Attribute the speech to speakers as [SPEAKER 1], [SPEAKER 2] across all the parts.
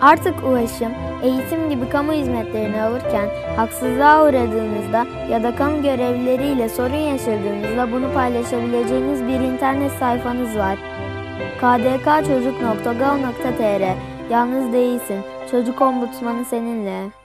[SPEAKER 1] Artık ulaşım, eğitim gibi kamu hizmetlerini alırken haksızlığa uğradığınızda ya da kamu görevlileriyle sorun yaşadığınızda bunu paylaşabileceğiniz bir internet sayfanız var. kdkçocuk.gov.tr Yalnız değilsin. Çocuk ombudsmanı seninle.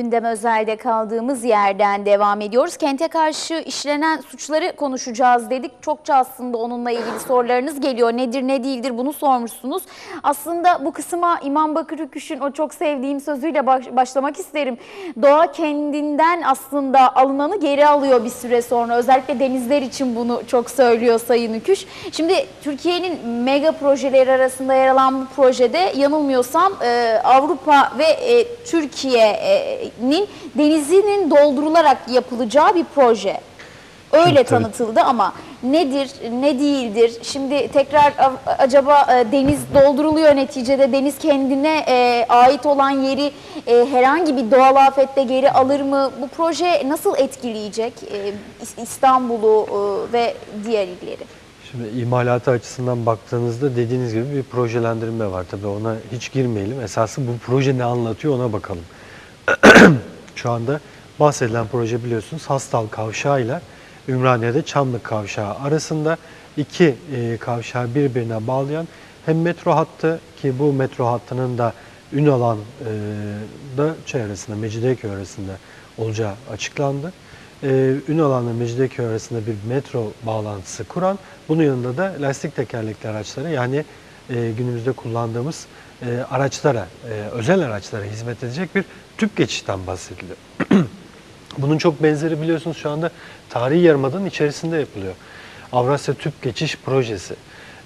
[SPEAKER 2] Gündem özelde kaldığımız yerden devam ediyoruz. Kente karşı işlenen suçları konuşacağız dedik. Çokça aslında onunla ilgili sorularınız geliyor. Nedir ne değildir bunu sormuşsunuz. Aslında bu kısma İmam Bakır Hüküş'ün o çok sevdiğim sözüyle baş- başlamak isterim. Doğa kendinden aslında alınanı geri alıyor bir süre sonra. Özellikle denizler için bunu çok söylüyor Sayın Hüküş. Şimdi Türkiye'nin mega projeleri arasında yer alan bu projede yanılmıyorsam e, Avrupa ve e, Türkiye'nin denizinin doldurularak yapılacağı bir proje. Öyle
[SPEAKER 3] Tabii.
[SPEAKER 2] tanıtıldı ama nedir, ne değildir? Şimdi tekrar acaba e, deniz dolduruluyor neticede deniz kendine e, ait olan yeri e, herhangi bir doğal afette geri alır mı? Bu proje nasıl etkileyecek e, İs- İstanbul'u e, ve diğer illeri?
[SPEAKER 3] Şimdi imalatı açısından baktığınızda dediğiniz gibi bir projelendirme var. Tabii ona hiç girmeyelim. Esası bu proje ne anlatıyor ona bakalım. Şu anda bahsedilen proje biliyorsunuz Hastal Kavşağı ile Ümraniye'de Çamlık Kavşağı arasında iki e, kavşağı birbirine bağlayan hem metro hattı ki bu metro hattının da Ünalan e, da çevresinde, Mecidiyeköy arasında olacağı açıklandı. E, Ünalan'la Mecidiyeköy arasında bir metro bağlantısı kuran, bunun yanında da lastik tekerlekli araçlara yani e, günümüzde kullandığımız e, araçlara, e, özel araçlara hizmet edecek bir tüp geçişten bahsediliyor. Bunun çok benzeri biliyorsunuz şu anda tarihi yarımadanın içerisinde yapılıyor. Avrasya Tüp Geçiş Projesi.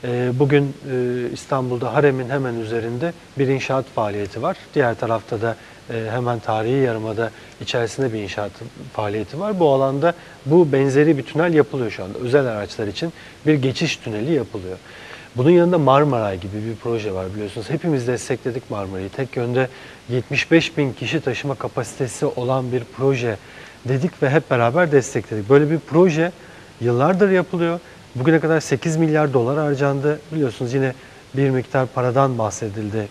[SPEAKER 3] Ee, Bugün e, İstanbul'da Harem'in hemen üzerinde bir inşaat faaliyeti var. Diğer tarafta da e, hemen tarihi yarımada içerisinde bir inşaat faaliyeti var. Bu alanda bu benzeri bir tünel yapılıyor şu anda. Özel araçlar için bir geçiş tüneli yapılıyor. Bunun yanında Marmaray gibi bir proje var biliyorsunuz. Hepimiz destekledik Marmaray'ı. Tek yönde 75 bin kişi taşıma kapasitesi olan bir proje dedik ve hep beraber destekledik. Böyle bir proje yıllardır yapılıyor. Bugüne kadar 8 milyar dolar harcandı. Biliyorsunuz yine bir miktar paradan bahsedildi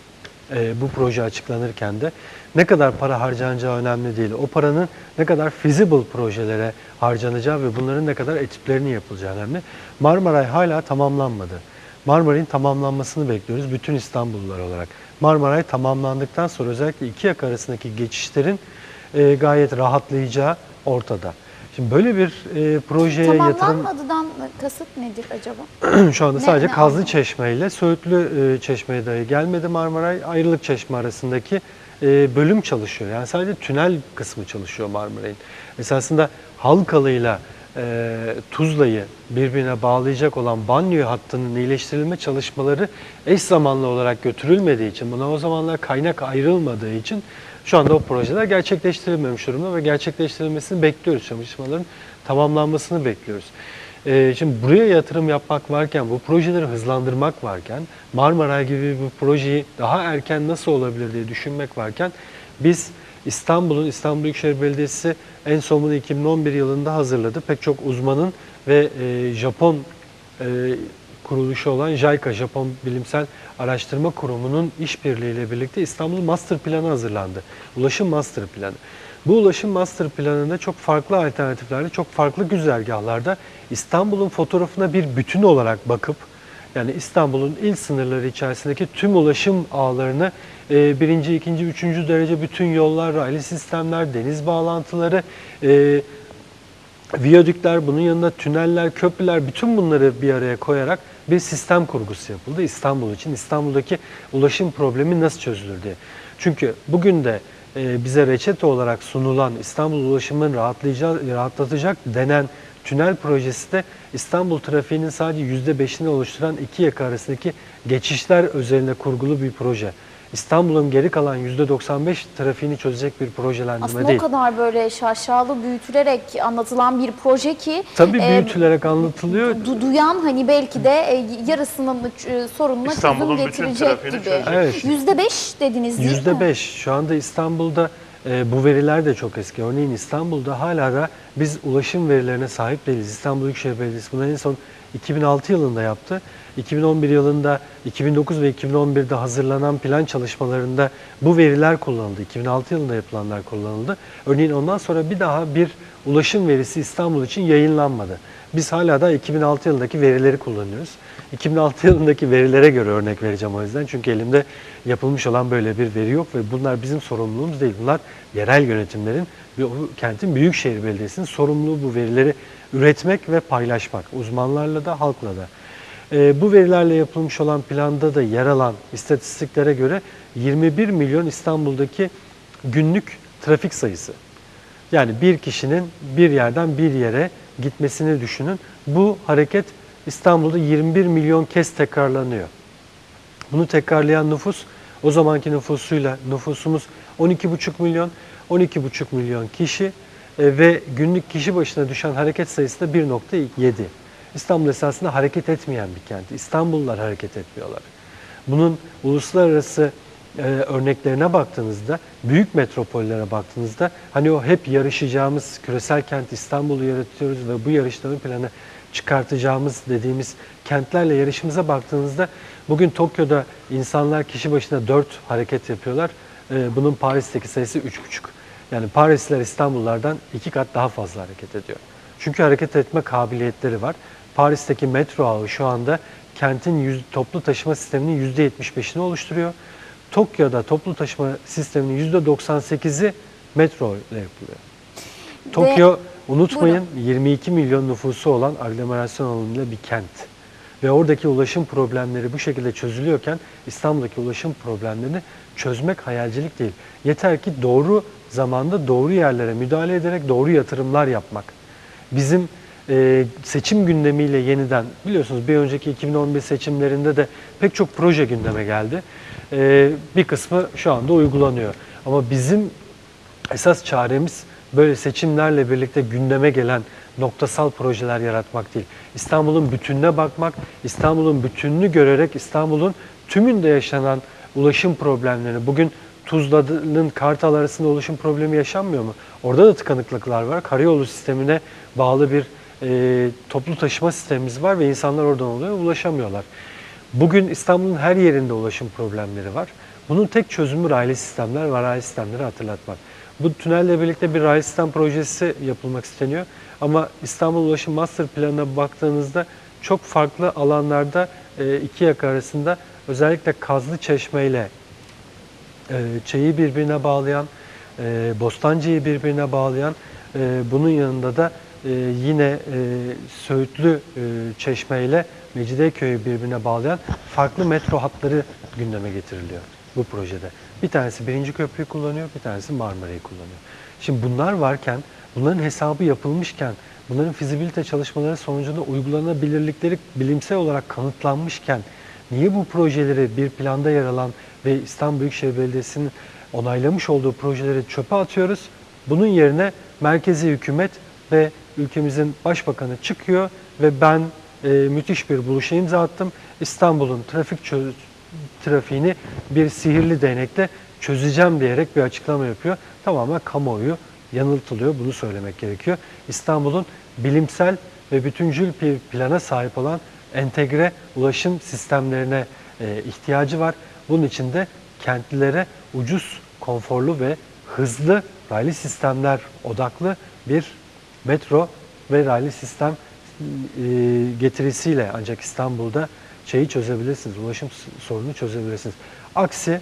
[SPEAKER 3] e, bu proje açıklanırken de. Ne kadar para harcanacağı önemli değil. O paranın ne kadar feasible projelere harcanacağı ve bunların ne kadar etütlerinin yapılacağı önemli. Marmaray hala tamamlanmadı. Marmaray'ın tamamlanmasını bekliyoruz bütün İstanbullular olarak. Marmaray tamamlandıktan sonra özellikle iki yak arasındaki geçişlerin e, gayet rahatlayacağı ortada. Şimdi böyle bir e, projeye yatırım
[SPEAKER 2] Tamamlanmadıdan kasıt nedir acaba?
[SPEAKER 3] şu anda
[SPEAKER 2] Ne-
[SPEAKER 3] sadece
[SPEAKER 2] ne
[SPEAKER 3] Kazlı
[SPEAKER 2] anlamda?
[SPEAKER 3] Çeşme ile Söğütlü e, Çeşme'ye dahi gelmedi Marmaray. Ayrılık Çeşme arasındaki e, bölüm çalışıyor. Yani sadece tünel kısmı çalışıyor Marmaray'ın. Esasında Halkalı'yla e, Tuzla'yı birbirine bağlayacak olan banyo hattının iyileştirilme çalışmaları eş zamanlı olarak götürülmediği için, buna o zamanlar kaynak ayrılmadığı için şu anda o projeler gerçekleştirilmemiş durumda ve gerçekleştirilmesini bekliyoruz. Çalışmaların tamamlanmasını bekliyoruz. Ee, şimdi buraya yatırım yapmak varken, bu projeleri hızlandırmak varken, Marmaray gibi bir projeyi daha erken nasıl olabilir diye düşünmek varken biz İstanbul'un, İstanbul Büyükşehir Belediyesi en son bunu 2011 yılında hazırladı. Pek çok uzmanın ve e, Japon e, kuruluşu olan JICA, Japon Bilimsel Araştırma Kurumu'nun işbirliğiyle birlikte İstanbul Master Planı hazırlandı. Ulaşım Master Planı. Bu ulaşım master planında çok farklı alternatiflerde, çok farklı güzergahlarda İstanbul'un fotoğrafına bir bütün olarak bakıp yani İstanbul'un il sınırları içerisindeki tüm ulaşım ağlarını e, birinci, ikinci, üçüncü derece bütün yollar, raylı sistemler, deniz bağlantıları, e, viyadükler, bunun yanında tüneller, köprüler bütün bunları bir araya koyarak bir sistem kurgusu yapıldı İstanbul için. İstanbul'daki ulaşım problemi nasıl çözülür diye. Çünkü bugün de e, bize reçete olarak sunulan İstanbul ulaşımını rahatlayacak, rahatlatacak denen tünel projesi de İstanbul trafiğinin sadece %5'ini oluşturan iki yaka arasındaki geçişler özelinde kurgulu bir proje. İstanbul'un geri kalan %95 trafiğini çözecek bir projelendirme
[SPEAKER 2] Aslında
[SPEAKER 3] değil.
[SPEAKER 2] o kadar böyle şaşalı büyütülerek anlatılan bir proje ki
[SPEAKER 3] Tabii
[SPEAKER 2] e,
[SPEAKER 3] büyütülerek anlatılıyor.
[SPEAKER 2] du- duyan hani belki de e, yarısının e, sorununa çözüm getirecek gibi.
[SPEAKER 4] çözecek.
[SPEAKER 3] Evet.
[SPEAKER 2] Yüzde beş dediniz değil
[SPEAKER 3] Yüzde
[SPEAKER 2] mi?
[SPEAKER 3] beş. Şu anda İstanbul'da e, bu veriler de çok eski. Örneğin İstanbul'da hala da biz ulaşım verilerine sahip değiliz. İstanbul Büyükşehir Belediyesi bunu en son 2006 yılında yaptı. 2011 yılında, 2009 ve 2011'de hazırlanan plan çalışmalarında bu veriler kullanıldı. 2006 yılında yapılanlar kullanıldı. Örneğin ondan sonra bir daha bir ulaşım verisi İstanbul için yayınlanmadı. Biz hala da 2006 yılındaki verileri kullanıyoruz. 2006 yılındaki verilere göre örnek vereceğim o yüzden. Çünkü elimde yapılmış olan böyle bir veri yok ve bunlar bizim sorumluluğumuz değil. Bunlar yerel yönetimlerin kentin büyükşehir belediyesinin sorumluluğu bu verileri üretmek ve paylaşmak. Uzmanlarla da halkla da. Ee, bu verilerle yapılmış olan planda da yer alan istatistiklere göre 21 milyon İstanbul'daki günlük trafik sayısı. Yani bir kişinin bir yerden bir yere gitmesini düşünün. Bu hareket İstanbul'da 21 milyon kez tekrarlanıyor. Bunu tekrarlayan nüfus o zamanki nüfusuyla nüfusumuz 12,5 milyon, 12,5 milyon kişi e, ve günlük kişi başına düşen hareket sayısı da 1.7. İstanbul esasında hareket etmeyen bir kent. İstanbullular hareket etmiyorlar. Bunun uluslararası e, örneklerine baktığınızda, büyük metropollere baktığınızda hani o hep yarışacağımız küresel kent İstanbul'u yaratıyoruz ve bu yarışta ön plana çıkartacağımız dediğimiz kentlerle yarışımıza baktığınızda bugün Tokyo'da insanlar kişi başına 4 hareket yapıyorlar. E, bunun Paris'teki sayısı 3,5. Yani Parisliler İstanbullardan iki kat daha fazla hareket ediyor. Çünkü hareket etme kabiliyetleri var. Paris'teki metro ağı şu anda kentin yüz, toplu taşıma sisteminin %75'ini oluşturuyor. Tokyo'da toplu taşıma sisteminin %98'i metro ile yapılıyor. Tokyo unutmayın 22 milyon nüfusu olan aglomerasyon alanıyla bir kent. Ve oradaki ulaşım problemleri bu şekilde çözülüyorken İstanbul'daki ulaşım problemlerini çözmek hayalcilik değil. Yeter ki doğru zamanda doğru yerlere müdahale ederek doğru yatırımlar yapmak. Bizim e, seçim gündemiyle yeniden biliyorsunuz bir önceki 2011 seçimlerinde de pek çok proje gündeme geldi. E, bir kısmı şu anda uygulanıyor. Ama bizim esas çaremiz böyle seçimlerle birlikte gündeme gelen noktasal projeler yaratmak değil. İstanbul'un bütününe bakmak, İstanbul'un bütününü görerek İstanbul'un tümünde yaşanan ulaşım problemlerini bugün Tuzla'nın Kartal arasında ulaşım problemi yaşanmıyor mu? Orada da tıkanıklıklar var. Karayolu sistemine bağlı bir e, toplu taşıma sistemimiz var ve insanlar oradan oluyor ulaşamıyorlar. Bugün İstanbul'un her yerinde ulaşım problemleri var. Bunun tek çözümü raylı sistemler ve raylı sistemleri hatırlatmak. Bu tünelle birlikte bir raylı sistem projesi yapılmak isteniyor. Ama İstanbul Ulaşım Master Planı'na baktığınızda çok farklı alanlarda e, iki yaka arasında özellikle Kazlı Çeşme ile e, çayı birbirine bağlayan, e, Bostancı'yı birbirine bağlayan, bunun yanında da yine Söğütlü Çeşme ile Mecidiyeköy'ü birbirine bağlayan farklı metro hatları gündeme getiriliyor bu projede. Bir tanesi birinci köprüyü kullanıyor, bir tanesi Marmara'yı kullanıyor. Şimdi bunlar varken, bunların hesabı yapılmışken, bunların fizibilite çalışmaları sonucunda uygulanabilirlikleri bilimsel olarak kanıtlanmışken, niye bu projeleri bir planda yer alan ve İstanbul Büyükşehir Belediyesi'nin onaylamış olduğu projeleri çöpe atıyoruz? Bunun yerine merkezi hükümet ve ülkemizin başbakanı çıkıyor ve ben e, müthiş bir buluşa imza attım. İstanbul'un trafik trafiğini bir sihirli değnekle çözeceğim diyerek bir açıklama yapıyor. Tamamen kamuoyu yanıltılıyor. Bunu söylemek gerekiyor. İstanbul'un bilimsel ve bütüncül bir plana sahip olan entegre ulaşım sistemlerine e, ihtiyacı var. Bunun için de kentlilere ucuz, konforlu ve hızlı raylı sistemler odaklı bir metro ve raylı sistem e, getirisiyle ancak İstanbul'da şeyi çözebilirsiniz, ulaşım sorunu çözebilirsiniz. Aksi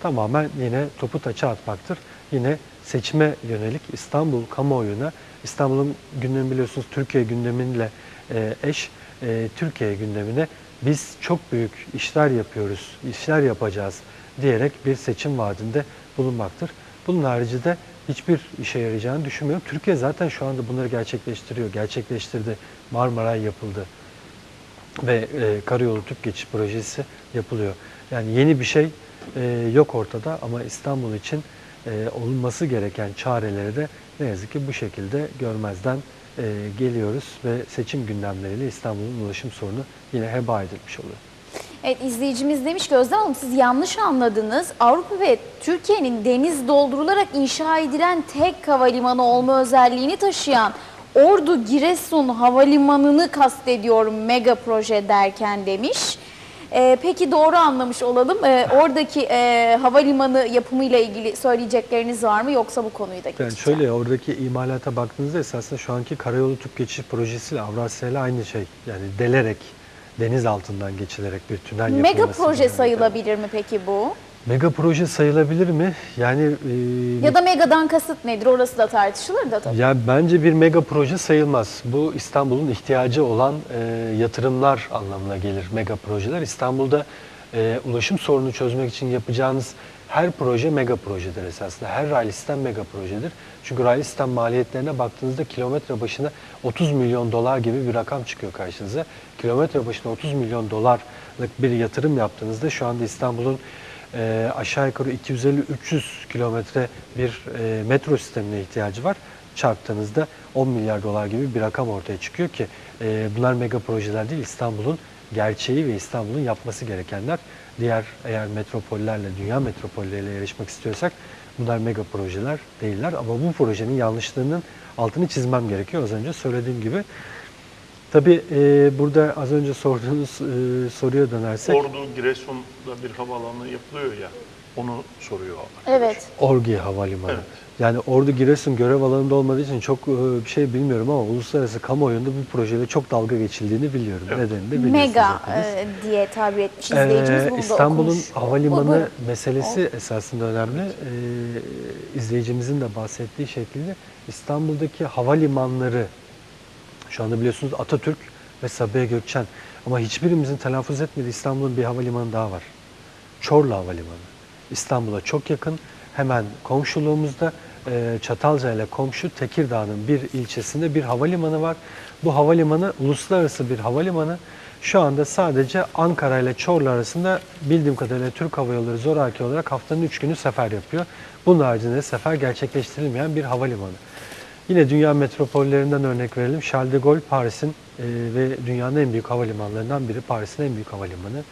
[SPEAKER 3] tamamen yine topu taça atmaktır. Yine seçime yönelik İstanbul kamuoyuna, İstanbul'un gündemi biliyorsunuz Türkiye gündemiyle e, eş, e, Türkiye gündemine biz çok büyük işler yapıyoruz, işler yapacağız diyerek bir seçim vaadinde bulunmaktır. Bunun haricinde hiçbir işe yarayacağını düşünmüyorum. Türkiye zaten şu anda bunları gerçekleştiriyor, gerçekleştirdi. Marmaray yapıldı ve e, karayolu tüp geçiş projesi yapılıyor. Yani yeni bir şey e, yok ortada ama İstanbul için e, olunması gereken çareleri de ne yazık ki bu şekilde görmezden e, geliyoruz ve seçim gündemleriyle İstanbul'un ulaşım sorunu yine heba edilmiş oluyor.
[SPEAKER 2] Evet izleyicimiz demiş ki Özlem Hanım siz yanlış anladınız. Avrupa ve Türkiye'nin deniz doldurularak inşa edilen tek havalimanı olma özelliğini taşıyan Ordu Giresun Havalimanı'nı kastediyorum mega proje derken demiş. Ee, peki doğru anlamış olalım. Ee, oradaki e, havalimanı yapımıyla ilgili söyleyecekleriniz var mı yoksa bu konuyu da
[SPEAKER 3] Yani
[SPEAKER 2] geçeceğim.
[SPEAKER 3] şöyle oradaki imalata baktığınızda esasında şu anki karayolu tüp geçiş projesiyle Avrasya ile aynı şey. Yani delerek deniz altından geçilerek bir tünel
[SPEAKER 2] Mega
[SPEAKER 3] yapılması.
[SPEAKER 2] proje
[SPEAKER 3] gibi.
[SPEAKER 2] sayılabilir mi peki bu?
[SPEAKER 3] Mega proje sayılabilir mi? Yani e,
[SPEAKER 2] Ya da megadan kasıt nedir? Orası da tartışılır da tabii.
[SPEAKER 3] Ya bence bir mega proje sayılmaz. Bu İstanbul'un ihtiyacı olan e, yatırımlar anlamına gelir mega projeler. İstanbul'da e, ulaşım sorunu çözmek için yapacağınız her proje mega projedir esasında. Her raylı sistem mega projedir. Çünkü raylı sistem maliyetlerine baktığınızda kilometre başına 30 milyon dolar gibi bir rakam çıkıyor karşınıza. Kilometre başına 30 milyon dolarlık bir yatırım yaptığınızda şu anda İstanbul'un e, aşağı yukarı 250-300 kilometre bir e, metro sistemine ihtiyacı var. Çarptığınızda 10 milyar dolar gibi bir rakam ortaya çıkıyor ki e, bunlar mega projeler değil İstanbul'un gerçeği ve İstanbul'un yapması gerekenler. Diğer eğer metropollerle, dünya metropolleriyle yarışmak istiyorsak bunlar mega projeler değiller. Ama bu projenin yanlışlığının altını çizmem gerekiyor. Az önce söylediğim gibi. Tabii e, burada az önce sorduğunuz e, soruya dönersek
[SPEAKER 4] Ordu, Giresun'da bir havaalanı yapılıyor ya. Onu soruyor.
[SPEAKER 2] Evet.
[SPEAKER 3] Orgi Havalimanı.
[SPEAKER 4] Evet.
[SPEAKER 3] Yani Ordu Giresun görev alanında olmadığı için çok e, bir şey bilmiyorum ama uluslararası kamuoyunda bu projeyle çok dalga geçildiğini biliyorum.
[SPEAKER 4] Evet.
[SPEAKER 3] Nedenini de biliyorsunuz
[SPEAKER 2] Mega e, diye tabir etmiş
[SPEAKER 3] Ee,
[SPEAKER 2] izleyicimiz bunu da
[SPEAKER 3] İstanbul'un havalimanı
[SPEAKER 2] Buyurun.
[SPEAKER 3] meselesi esasında önemli. Ee, izleyicimizin de bahsettiği şekilde İstanbul'daki havalimanları şu anda biliyorsunuz Atatürk ve Sabiha Gökçen ama hiçbirimizin telaffuz etmediği İstanbul'un bir havalimanı daha var. Çorlu Havalimanı. İstanbul'a çok yakın. Hemen komşuluğumuzda e, Çatalca ile komşu Tekirdağ'ın bir ilçesinde bir havalimanı var. Bu havalimanı uluslararası bir havalimanı. Şu anda sadece Ankara ile Çorlu arasında bildiğim kadarıyla Türk Hava Yolları zoraki olarak haftanın 3 günü sefer yapıyor. Bunun haricinde sefer gerçekleştirilmeyen bir havalimanı. Yine dünya metropollerinden örnek verelim. Charles de Gaulle Paris'in e, ve dünyanın en büyük havalimanlarından biri. Paris'in en büyük havalimanı.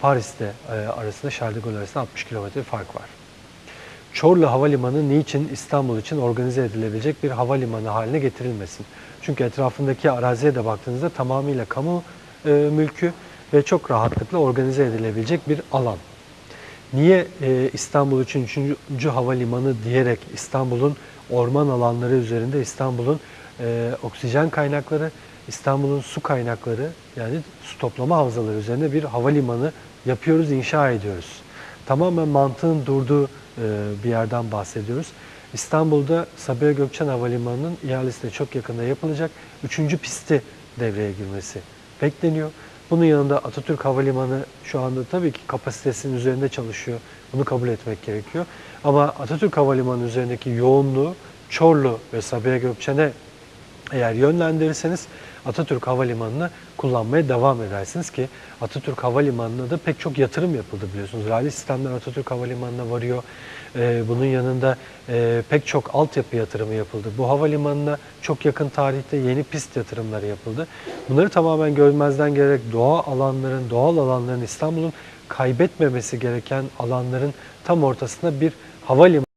[SPEAKER 3] Paris'te e, arasında Charles de Gaulle arasında 60 kilometre fark var. Çorlu Havalimanı niçin İstanbul için organize edilebilecek bir havalimanı haline getirilmesin? Çünkü etrafındaki araziye de baktığınızda tamamıyla kamu e, mülkü ve çok rahatlıkla organize edilebilecek bir alan. Niye e, İstanbul için 3. havalimanı diyerek İstanbul'un orman alanları üzerinde İstanbul'un e, oksijen kaynakları, İstanbul'un su kaynakları yani su toplama havzaları üzerine bir havalimanı yapıyoruz, inşa ediyoruz. Tamamen mantığın durduğu e, bir yerden bahsediyoruz. İstanbul'da Sabiha Gökçen Havalimanı'nın ihalesi de çok yakında yapılacak. Üçüncü pisti devreye girmesi bekleniyor. Bunun yanında Atatürk Havalimanı şu anda tabii ki kapasitesinin üzerinde çalışıyor. Bunu kabul etmek gerekiyor. Ama Atatürk Havalimanı üzerindeki yoğunluğu Çorlu ve Sabiha Gökçen'e eğer yönlendirirseniz Atatürk Havalimanı'nı kullanmaya devam edersiniz ki Atatürk Havalimanı'na da pek çok yatırım yapıldı biliyorsunuz. Raylı sistemler Atatürk Havalimanı'na varıyor. Ee, bunun yanında e, pek çok altyapı yatırımı yapıldı. Bu havalimanına çok yakın tarihte yeni pist yatırımları yapıldı. Bunları tamamen görmezden gelerek doğa alanların, doğal alanların İstanbul'un kaybetmemesi gereken alanların tam ortasında bir havalimanı